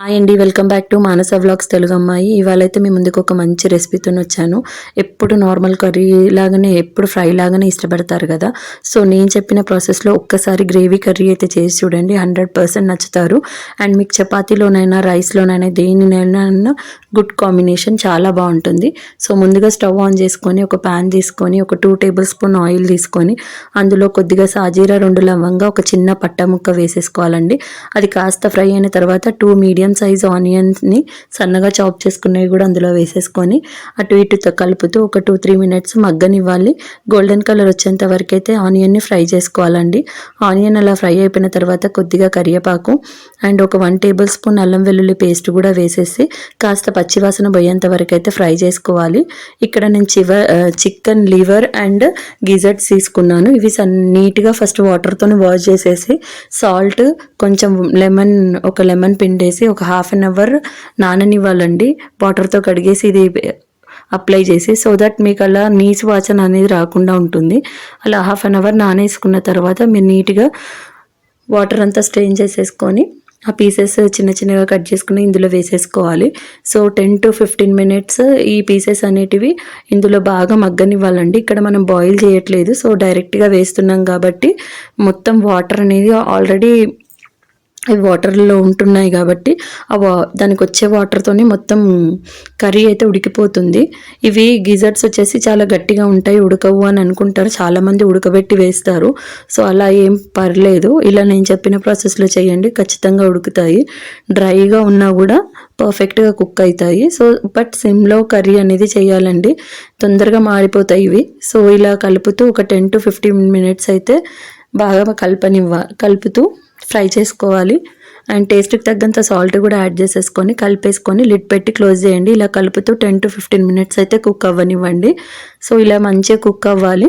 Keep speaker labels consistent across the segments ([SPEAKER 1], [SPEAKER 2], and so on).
[SPEAKER 1] Hi అండి welcome back to Manasa vlogs Telugu అమ్మాయి. ఇవాళ అయితే మీ ముందుకు ఒక మంచి రెసిపీతో వచ్చాను. ఎప్పుడు నార్మల్ కర్రీ లాగానే ఎప్పుడు ఫ్రై లాగానే ఇష్టపడతారు కదా. సో నేను చెప్పిన ప్రాసెస్లో ఒక్కసారి గ్రేవీ కర్రీ అయితే చేసి చూడండి హండ్రెడ్ పర్సెంట్ నచ్చుతారు. అండ్ మీకు చపాతీలోనైనా రైస్లోనైనా దేనినైనా గుడ్ కాంబినేషన్ చాలా బాగుంటుంది. సో ముందుగా స్టవ్ ఆన్ చేసుకొని ఒక ప్యాన్ తీసుకొని ఒక టూ టేబుల్ స్పూన్ ఆయిల్ తీసుకొని అందులో కొద్దిగా సాజీరా రెండు లవంగా ఒక చిన్న పట్ట ముక్క వేసేసుకోవాలండి. అది కాస్త ఫ్రై అయిన తర్వాత టూ మీడియం సైజ్ ఆనియన్స్ని సన్నగా చాప్ చేసుకున్నవి కూడా అందులో వేసేసుకొని అటు ఇటు కలుపుతూ ఒక టూ త్రీ మినిట్స్ మగ్గనివ్వాలి. గోల్డెన్ కలర్ వచ్చేంత వరకు అయితే ఆనియన్ని ఫ్రై చేసుకోవాలండి. ఆనియన్ అలా ఫ్రై అయిపోయిన తర్వాత కొద్దిగా కరివేపాకు అండ్ ఒక వన్ టేబుల్ స్పూన్ అల్లం వెల్లుల్లి పేస్ట్ కూడా వేసేసి కాస్త పచ్చివాసన పోయేంత వరకు అయితే ఫ్రై చేసుకోవాలి. ఇక్కడ నేను చివ చికెన్ లివర్ అండ్ గిజర్ట్స్ తీసుకున్నాను. ఇవి నీట్గా ఫస్ట్ వాటర్తో వాష్ చేసేసి సాల్ట్ కొంచెం లెమన్ ఒక లెమన్ పిండేసి ఒక హాఫ్ అన్ అవర్ నాననివ్వాలండి. వాటర్తో కడిగేసి ఇది eh, అప్లై చేసి సో దట్ మీకు అలా నీచు వాసన అనేది రాకుండా ఉంటుంది. అలా హాఫ్ అన్ అవర్ నానేసుకున్న తర్వాత మీరు నీట్గా వాటర్ అంతా స్ట్రెయిన్ చేసేసుకొని ఆ పీసెస్ చిన్న చిన్నగా కట్ చేసుకుని ఇందులో వేసేసుకోవాలి. So ten to fifteen minutes ఈ పీసెస్ అనేటివి ఇందులో బాగా మగ్గనివ్వాలండి. ఇక్కడ మనం బాయిల్ చేయట్లేదు. సో డైరెక్ట్గా వేస్తున్నాం కాబట్టి మొత్తం వాటర్ అనేది ఆల్రెడీ అవి వాటర్లో ఉంటున్నాయి కాబట్టి ఆ వా దానికి వచ్చే వాటర్తోనే మొత్తం కర్రీ అయితే ఉడికిపోతుంది. ఇవి గిజర్ట్స్ వచ్చేసి చాలా గట్టిగా ఉంటాయి ఉడకవు అని అనుకుంటారు. చాలామంది ఉడకబెట్టి వేస్తారు. సో అలా ఏం పర్లేదు. ఇలా నేను చెప్పిన ప్రాసెస్లో చేయండి. ఖచ్చితంగా ఉడుకుతాయి. డ్రైగా ఉన్నా కూడా పర్ఫెక్ట్గా కుక్ అవుతాయి. సో బట్ సిమ్లో కర్రీ అనేది చేయాలండి. తొందరగా మారిపోతాయి ఇవి. సో ఇలా కలుపుతూ ఒక టెన్ టు ఫిఫ్టీన్ మినిట్స్ అయితే బాగా కలపనివ్వ కలుపుతూ ఫ్రై చేసుకోవాలి. అండ్ టేస్ట్కి తగ్గంత సాల్ట్ కూడా యాడ్ చేసేసుకొని కలిపేసుకొని లిడ్ పెట్టి క్లోజ్ చేయండి. ఇలా కలుపుతూ టెన్ టు ఫిఫ్టీన్ మినిట్స్ అయితే కుక్ అవ్వనివ్వండి. సో ఇలా మంచిగా కుక్ అవ్వాలి.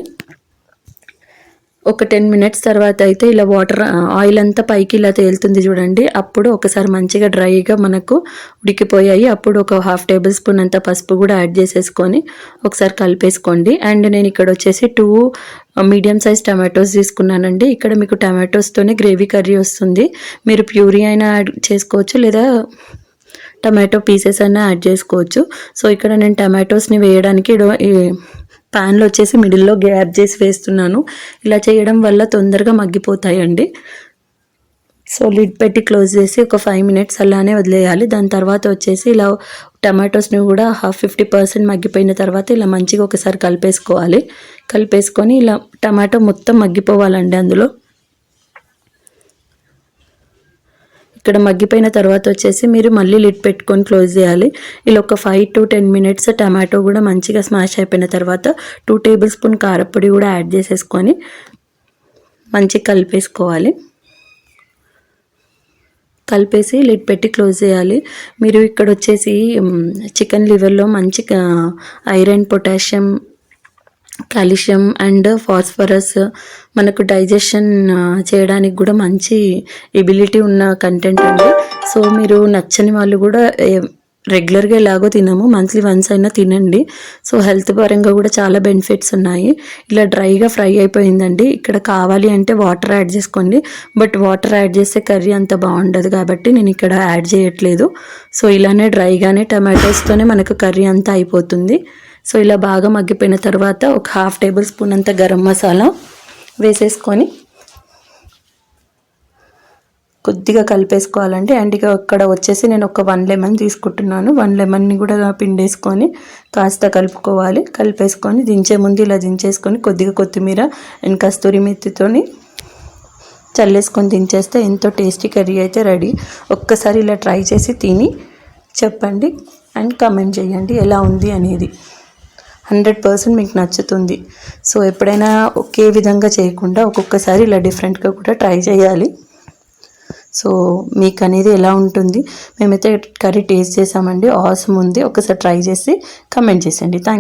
[SPEAKER 1] ఒక టెన్ మినిట్స్ తర్వాత అయితే ఇలా వాటర్ ఆయిల్ అంతా పైకి ఇలా తేలుతుంది చూడండి. అప్పుడు ఒకసారి మంచిగా డ్రైగా మనకు ఉడికిపోయాయి. అప్పుడు ఒక హాఫ్ టేబుల్ స్పూన్ అంత పసుపు కూడా యాడ్ చేసేసుకొని ఒకసారి కలిపేసుకోండి. అండ్ నేను ఇక్కడ వచ్చేసి టూ మీడియం సైజ్ టమాటోస్ తీసుకున్నానండి. ఇక్కడ మీకు టమాటోస్తోనే గ్రేవీ కర్రీ వస్తుంది. మీరు ప్యూరీ అయినా యాడ్ చేసుకోవచ్చు లేదా టమాటో పీసెస్ అయినా యాడ్ చేసుకోవచ్చు. సో ఇక్కడ నేను టమాటోస్ని వేయడానికి ప్యాన్లో వచ్చేసి మిడిల్లో గ్యాప్ చేసి వేస్తున్నాను. ఇలా చేయడం వల్ల తొందరగా మగ్గిపోతాయండి. సో లిడ్ పెట్టి క్లోజ్ చేసి ఒక ఫైవ్ మినిట్స్ అలానే వదిలేయాలి. దాని తర్వాత వచ్చేసి ఇలా టమాటోస్ని కూడా హాఫ్ ఫిఫ్టీ పర్సెంట్ మగ్గిపోయిన తర్వాత ఇలా మంచిగా ఒకసారి కలిపేసుకోవాలి. కలిపేసుకొని ఇలా టమాటో మొత్తం మగ్గిపోవాలండి అందులో. ఇక్కడ మగ్గిపోయిన తర్వాత వచ్చేసి మీరు మళ్ళీ లిడ్ పెట్టుకొని క్లోజ్ చేయాలి. ఇలా ఒక five to ten minutes tomato కూడా మంచిగా స్మాష్ అయిపోయిన తర్వాత టూ టేబుల్ స్పూన్ కారపొడి కూడా యాడ్ చేసేసుకొని మంచిగా కలిపేసుకోవాలి. కలిపేసి లిడ్ పెట్టి క్లోజ్ చేయాలి. మీరు ఇక్కడ వచ్చేసి చికెన్ లివర్లో మంచి iron potassium calcium and phosphorus మనకు డైజెషన్ చేయడానికి కూడా మంచి ఎబిలిటీ ఉన్న కంటెంట్ అండి. సో మీరు నచ్చని వాళ్ళు కూడా రెగ్యులర్గా ఎలాగో తినము. మంత్లీ వన్స్ అయినా తినండి. సో హెల్త్ పరంగా కూడా చాలా బెనిఫిట్స్ ఉన్నాయి. ఇలా డ్రైగా ఫ్రై అయిపోయిందండి. ఇక్కడ కావాలి అంటే వాటర్ యాడ్ చేసుకోండి. బట్ వాటర్ యాడ్ చేస్తే కర్రీ అంత బాగుండదు కాబట్టి నేను ఇక్కడ యాడ్ చేయట్లేదు. సో ఇలానే డ్రైగానే టమాటోస్తోనే మనకు కర్రీ అంతా అయిపోతుంది. సో ఇలా బాగా మగ్గిపోయిన తర్వాత ఒక హాఫ్ టేబుల్ స్పూన్ అంత గరం మసాలా వేసేసుకొని కొద్దిగా కలిపేసుకోవాలండి అండ్ ఇక అక్కడ వచ్చేసి నేను ఒక వన్ లెమన్ తీసుకుంటున్నాను. వన్ లెమన్ని కూడా పిండేసుకొని కాస్త కలుపుకోవాలి. కలిపేసుకొని దించే ముందు ఇలా దించేసుకొని కొద్దిగా కొత్తిమీర అండ్ కస్తూరి మెత్తితోని చల్లేసుకొని దించేస్తే ఎంతో టేస్టీ కర్రీ అయితే రెడీ. ఒక్కసారి ఇలా ట్రై చేసి తిని చెప్పండి అండ్ కమెంట్ చేయండి ఎలా ఉంది అనేది. హండ్రెడ్ పర్సెంట్ మీకు నచ్చుతుంది. సో ఎప్పుడైనా ఒకే విధంగా చేయకుండా ఒక్కొక్కసారి ఇలా డిఫరెంట్గా కూడా ట్రై చేయాలి. సో మీకు అనేది ఎలా ఉంటుంది? మేమైతే కర్రీ టేస్ట్ చేసామండి. ఆసమ్ ఉంది ఒకసారి ట్రై చేసి కమెంట్ చేసేయండి. థ్యాంక్